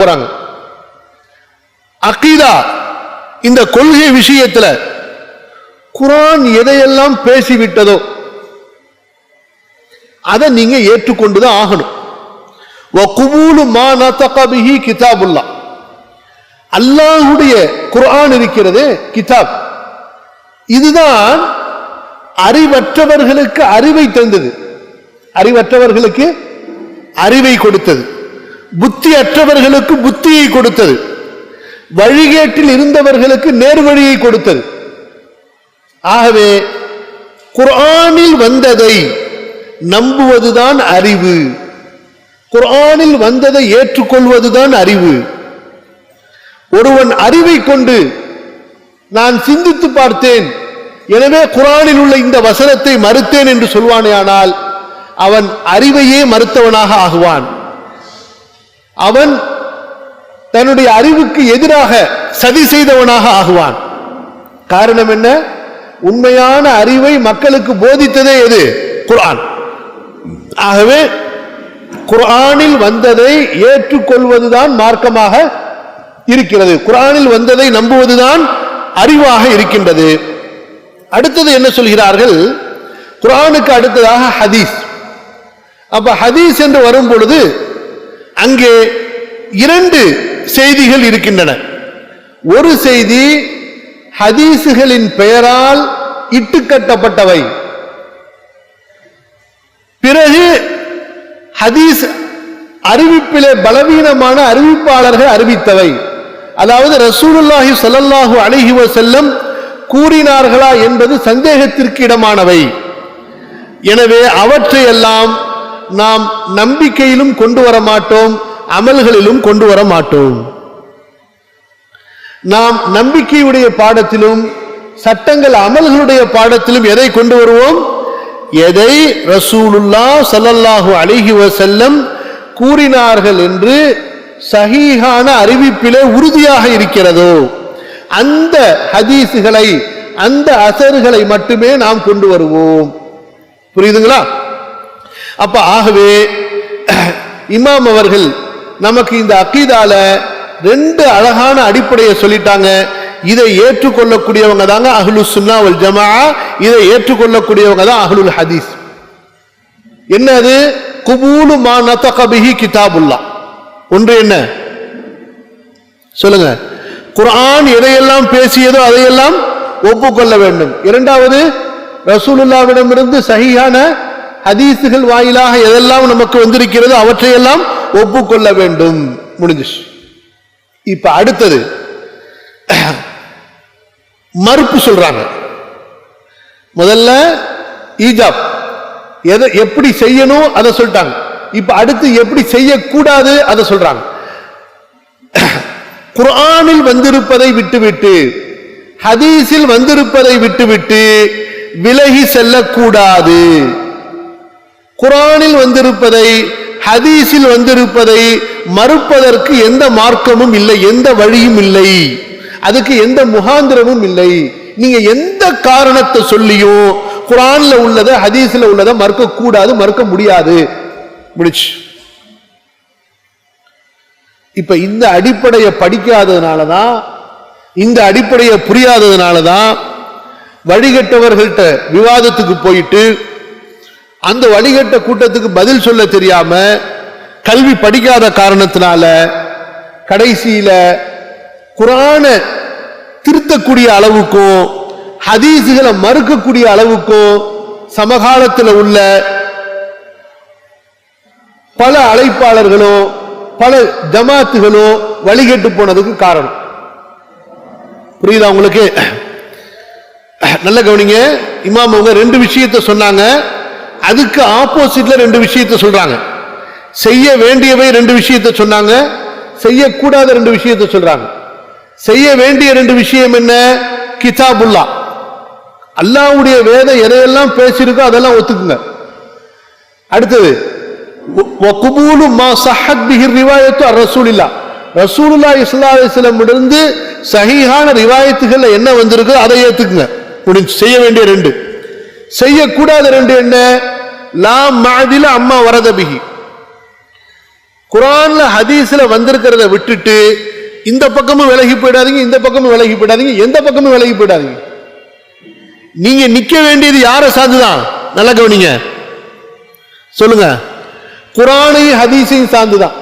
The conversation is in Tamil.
போறாங்க. அகீதா இந்த கொள்கை விஷயத்துல குரான் எதையெல்லாம் பேசிவிட்டதோ அதை நீங்க ஏற்றுக்கொண்டுதான் ஆகணும். வகுபூலு மா கிதாபுல்லா. அல்லாஹ்வுடைய குரான் இருக்கிறது கிதாப். இதுதான் அறிவற்றவர்களுக்கு அறிவை தந்தது. அறிவற்றவர்களுக்கு அறிவை கொடுத்தது. புத்தி அற்றவர்களுக்கு புத்தியை கொடுத்தது. வழிகேட்டில் இருந்தவர்களுக்கு நேர்வழியை கொடுத்தது. ஆகவே குர்ஆனில் வந்ததை நம்புவதுதான் அறிவு. குரானில் வந்ததை ஏற்றுக்கொள்வதுதான் அறிவு. ஒருவன் அறிவை கொண்டு நான் சிந்தித்து பார்த்தேன். எனவே குரானில் உள்ள இந்த வசனத்தை மறுத்தேன் என்று சொல்வானேயானால் அவன் அறிவையே மறுத்தவனாக ஆகுவான். அவன் தன்னுடைய அறிவுக்கு எதிராக சதி செய்தவனாக ஆகுவான். காரணம் என்ன? உண்மையான அறிவை மக்களுக்கு போதித்ததே எது? குரான் ஆகவே குரானில் வந்ததை ஏற்றுக்கொள்வதுதான் மார்க்கமாக இருக்கிறது. குரானில் வந்ததை நம்புவதுதான் அறிவாக இருக்கின்றது. அடுத்தது என்ன சொல்கிறார்கள்? குரானுக்கு அடுத்ததாக ஹதீஸ். அப்ப ஹதீஸ் என்று வரும் பொழுது அங்கே இரண்டு செய்திகள் இருக்கின்றன. ஒரு செய்தி ஹதீசுகளின் பெயரால் இட்டுக்கட்டப்பட்டவை. பிறகு ஹதீஸ் அறிவிப்பிலே பலவீனமான அறிவிப்பாளர்கள் அறிவித்தவை. அதாவது ரசூலுல்லாஹி ஸல்லல்லாஹு அலைஹி செல்லம் கூறினார்களா என்பது சந்தேகத்திற்கு இடமானவை. எனவே அவற்றையெல்லாம் நாம் நம்பிக்கையிலும் கொண்டு வர மாட்டோம் அமல்களிலும் கொண்டு வர மாட்டோம். நாம் நம்பிக்கையுடைய பாடத்திலும் சட்டங்கள் அமல்களுடைய பாடத்திலும் எதை கொண்டு வருவோம்? எதை ரசூலுல்லா சல்லல்லாஹு அலைஹி வசல்லம் கூறினார்கள் என்று சகிஹான அறிவிப்பிலே உறுதியாக இருக்கிறதோ? அந்த ஹதீஸுகளை அந்த அசர்களை மட்டுமே நாம் கொண்டு வருவோம். புரியுதுங்களா? அப்ப ஆகவே இமாம் அவர்கள் நமக்கு இந்த அக்கீதால ரெண்டு அழகான அடிப்படையை சொல்லிட்டாங்க. இதை ஏற்றுக்கொள்ளக்கூடியவங்க தாங்க அஹ்லு சுன்னா ஜமா இதை ஏற்றுக்கொள்ளக்கூடியவங்க தான் அஹ்லுல் ஹதீஸ். என்னது? குபூலு மா நத்தகபிஹி கிதாபுல்லா ஒன்று என்ன? சொல்லுங்க. குரான் எதையெல்லாம் பேசியதோ அதையெல்லாம் ஒப்புக்கொள்ள வேண்டும். இரண்டாவது ரசூலுல்லாவிடமிருந்து சகியான ஹதீஸுகள் வாயிலாக எதெல்லாம் நமக்கு வந்திருக்கிறதோ அவற்றையெல்லாம் ஒப்புக்கொள்ள வேண்டும். முடிஞ்சிச்சு. இப்ப அடுத்தது மறுப்பு சொல்றாங்க. முதல்ல ஈஜாப். எதை எப்படி செய்யணும் அதை சொல்லிட்டாங்க. இப்ப அடுத்து எப்படி செய்யக்கூடாது அதை சொல்றாங்க. குரானில் வந்திருப்பதை விட்டுவிட்டு ஹதீஸில் வந்திருப்பதை விட்டுவிட்டு விலகி செல்லக்கூடாது. குரானில் வந்திருப்பதை ஹதீஸில் வந்திருப்பதை மறுப்பதற்கு எந்த மார்க்கமும் இல்லை எந்த வழியும் இல்லை. அதுக்கு எந்த முகாந்திரமும் இல்லை. நீங்க எந்த காரணத்தை சொல்லியும் குரான்ல உள்ளதை ஹதீஸ்ல உள்ளதை மறுக்க கூடாது மறுக்க முடியாது. முடிச்சு. இப்ப இந்த அடிப்படையை படிக்காததுனால தான் இந்த அடிப்படையை புரியாததுனால தான் வழிகட்டவர்கள்ட்ட விவாதத்துக்கு போயிட்டு அந்த வழிகட்ட கூட்டத்துக்கு பதில் சொல்ல தெரியாம கல்வி படிக்காத காரணத்தினால கடைசியில குரான திருத்தக்கூடிய அளவுக்கும் ஹதீஸுகளை மறுக்கக்கூடிய அளவுக்கும் சமகாலத்தில் உள்ள பல அழைப்பாளர்களும் பல ஜமாத்துகளும் வழிகட்டு போனதுக்கு காரணம். புரியுதா உங்களுக்கு? நல்ல கவனிங்க. இமாம் அவங்க ரெண்டு விஷயத்தை சொன்னாங்க. அதுக்கு ஆப்போசிட்ல ரெண்டு விஷயத்த சொல்றாங்க. செய்ய வேண்டியவை ரெண்டு விஷயத்த சொன்னாங்க. செய்யக்கூடாத ரெண்டு விஷயத்த சொல்றாங்க. செய்ய வேண்டிய ரெண்டு விஷயம் என்ன? கிதாபுல்லா. அல்லாவுடைய வேதம் எதையெல்லாம் பேசியிருக்கோ அதெல்லாம் ஒத்துக்குங்க. அடுத்தது ரசூலுல்லா. இஸ்லா அலிஸ்லம் இருந்து சஹீஹான என்ன வந்திருக்கோ அதை ஏத்துக்குங்க. முடிஞ்சு செய்ய வேண்டிய ரெண்டு. செய்யக்கூடாத ரெண்டு என்ன? லா மாதில அம்மா வரதபிகி குரான்ல ஹதீஸ்ல வந்திருக்கிறத விட்டுட்டு இந்த பக்கமும் விலகி போயிடாதீங்க இந்த பக்கமும் விலகி போயிடாதீங்க எந்த பக்கமும் விலகி போயிடாதீங்க. நீங்க நிக்க வேண்டியது யாரை சார்ந்துதான்? நல்லா கவனிங்க. சொல்லுங்க. குரானையும் ஹதீஸையும் சார்ந்துதான்.